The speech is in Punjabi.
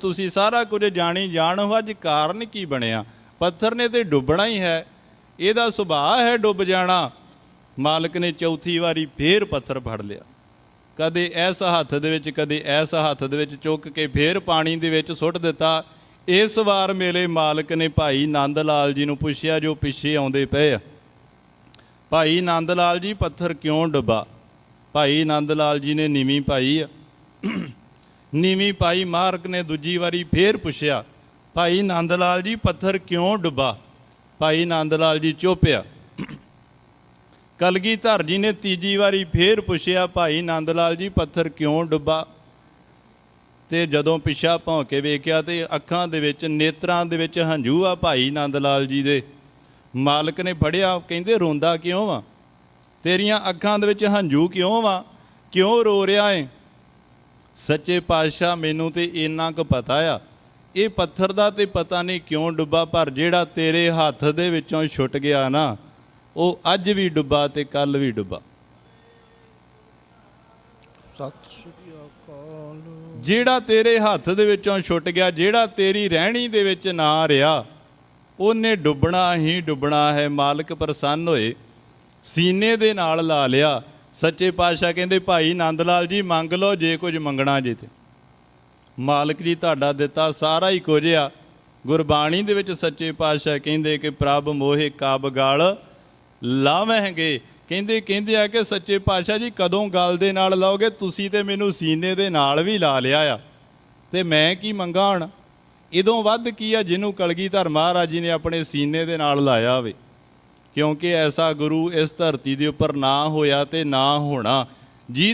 ਤੁਸੀਂ ਸਾਰਾ ਕੁਝ ਜਾਣੀ ਜਾਣੋ ਅੱਜ ਕਾਰਨ ਕੀ ਬਣਿਆ? ਪੱਥਰ ਨੇ ਤੇ ਡੁੱਬਣਾ ਹੀ ਹੈ। ਇਹਦਾ ਸੁਭਾਅ ਹੈ ਡੁੱਬ ਜਾਣਾ। ਮਾਲਕ ਨੇ ਚੌਥੀ ਵਾਰੀ ਫੇਰ ਪੱਥਰ ਫੜ ਲਿਆ। ਕਦੇ ਇਸ ਹੱਥ ਦੇ ਵਿੱਚ, ਕਦੇ ਇਸ ਹੱਥ ਦੇ ਵਿੱਚ ਚੁੱਕ ਕੇ ਫੇਰ ਪਾਣੀ ਦੇ ਵਿੱਚ ਸੁੱਟ ਦਿੱਤਾ। ਇਸ ਵਾਰ ਮੇਲੇ ਮਾਲਕ ਨੇ ਭਾਈ ਨੰਦ ਲਾਲ ਜੀ ਨੂੰ ਪੁੱਛਿਆ, ਜੋ ਪਿੱਛੇ ਆਉਂਦੇ ਪਏ ਆ। ਭਾਈ ਨੰਦ ਲਾਲ ਜੀ, ਪੱਥਰ ਕਿਉਂ ਡੁੱਬਾ? ਭਾਈ ਨੰਦ ਲਾਲ ਜੀ ਨੇ ਨੀਵੀਂ ਪਾਈ ਆ। ਨੀਵੀਂ ਭਾਈ ਮਾਰਕ ਨੇ ਦੂਜੀ ਵਾਰੀ ਫੇਰ ਪੁੱਛਿਆ, ਭਾਈ ਨੰਦ ਲਾਲ ਜੀ, ਪੱਥਰ ਕਿਉਂ ਡੁੱਬਾ? ਭਾਈ ਨੰਦ ਲਾਲ ਜੀ ਚੁੱਪਿਆ। ਕਲਗੀਧਰ ਜੀ ਨੇ ਤੀਜੀ ਵਾਰੀ ਫੇਰ ਪੁੱਛਿਆ, ਭਾਈ ਨੰਦ ਲਾਲ ਜੀ, ਪੱਥਰ ਕਿਉਂ ਡੁੱਬਾ? ਤੇ ਜਦੋਂ ਪਿੱਛਾ ਭੌਂ ਕੇ ਵੇਖਿਆ ਤੇ ਅੱਖਾਂ ਦੇ ਵਿੱਚ, ਨੇਤਰਾਂ ਦੇ ਵਿੱਚ ਹੰਝੂ ਆ ਭਾਈ ਨੰਦ ਲਾਲ ਜੀ ਦੇ। ਮਾਲਕ ਨੇ ਫੜਿਆ, ਕਹਿੰਦੇ, ਰੋਂਦਾ ਕਿਉਂ ਵਾ? ਤੇਰੀਆਂ ਅੱਖਾਂ ਦੇ ਵਿੱਚ ਹੰਝੂ ਕਿਉਂ ਵਾ? ਕਿਉਂ ਰੋ ਰਿਹਾ ਏ? ਸੱਚੇ ਪਾਤਸ਼ਾਹ ਮੈਨੂੰ ਤੇ ਇੰਨਾ ਕੁ ਪਤਾ ਆ। ਇਹ ਪੱਥਰ ਦਾ ਤੇ ਪਤਾ ਨਹੀਂ ਕਿਉਂ ਡੁੱਬਾ ਪਰ ਜਿਹੜਾ ਤੇਰੇ ਹੱਥ ਦੇ ਵਿੱਚੋਂ ਛੁੱਟ ਗਿਆ ਨਾ ਉਹ ਅੱਜ ਵੀ ਡੁੱਬਾ ਤੇ ਕੱਲ ਵੀ ਡੁੱਬਾ। ਸਤਿ ਸ੍ਰੀ ਅਕਾਲ। ਜਿਹੜਾ ਤੇਰੇ ਹੱਥ ਦੇ ਵਿੱਚੋਂ ਛੁੱਟ ਗਿਆ ਜਿਹੜਾ ਤੇਰੀ ਰਹਿਣੀ ਦੇ ਵਿੱਚ ਨਾ ਰਿਹਾ ਉਹਨੇ ਡੁੱਬਣਾ ਹੀ ਡੁੱਬਣਾ ਹੈ ਮਾਲਕ ਪ੍ਰਸੰਨ ਹੋਏ। ਸੀਨੇ ਦੇ ਨਾਲ ਲਾ ਲਿਆ ਸੱਚੇ ਪਾਤਸ਼ਾਹ ਕਹਿੰਦੇ, ਭਾਈ ਨੰਦ ਲਾਲ ਜੀ, ਮੰਗ ਲਓ ਜੇ ਕੁਝ ਮੰਗਣਾ ਜੇ ਤੇ। ਮਾਲਕ ਜੀ ਤੁਹਾਡਾ ਦਿੱਤਾ ਸਾਰਾ ਹੀ ਕੁਝ ਆ। ਗੁਰਬਾਣੀ ਦੇ ਵਿੱਚ ਸੱਚੇ ਪਾਤਸ਼ਾਹ ਕਹਿੰਦੇ ਕਿ ਪ੍ਰਭ ਮੋਹਿ ਕਬ ਗਲ ਲਾਵਹਿੰਗੇ। ਕਹਿੰਦੇ ਕਹਿੰਦੇ ਆ ਕਿ ਸੱਚੇ ਪਾਤਸ਼ਾਹ ਜੀ, ਕਦੋਂ ਗਲ ਦੇ ਨਾਲ ਲਾਓਗੇ? ਤੁਸੀਂ ਤੇ ਮੈਨੂੰ ਸੀਨੇ ਦੇ ਨਾਲ ਵੀ ਲਾ ਲਿਆ ਆ। ਤੇ ਮੈਂ ਕੀ ਮੰਗਾਂ ਹਣ? ਇਦੋਂ ਵੱਧ ਕੀ ਆ? ਜਿਹਨੂੰ ਕਲਗੀਧਰ ਮਹਾਰਾਜ ਜੀ ਨੇ ਆਪਣੇ ਸੀਨੇ ਦੇ ਨਾਲ ਲਾਇਆ ਹੋਵੇ। ਕਿਉਂਕਿ ਐਸਾ ਗੁਰੂ ਇਸ ਧਰਤੀ ਦੇ ਉੱਪਰ ਨਾ ਹੋਇਆ ਤੇ ਨਾ ਹੋਣਾ। ਜੀ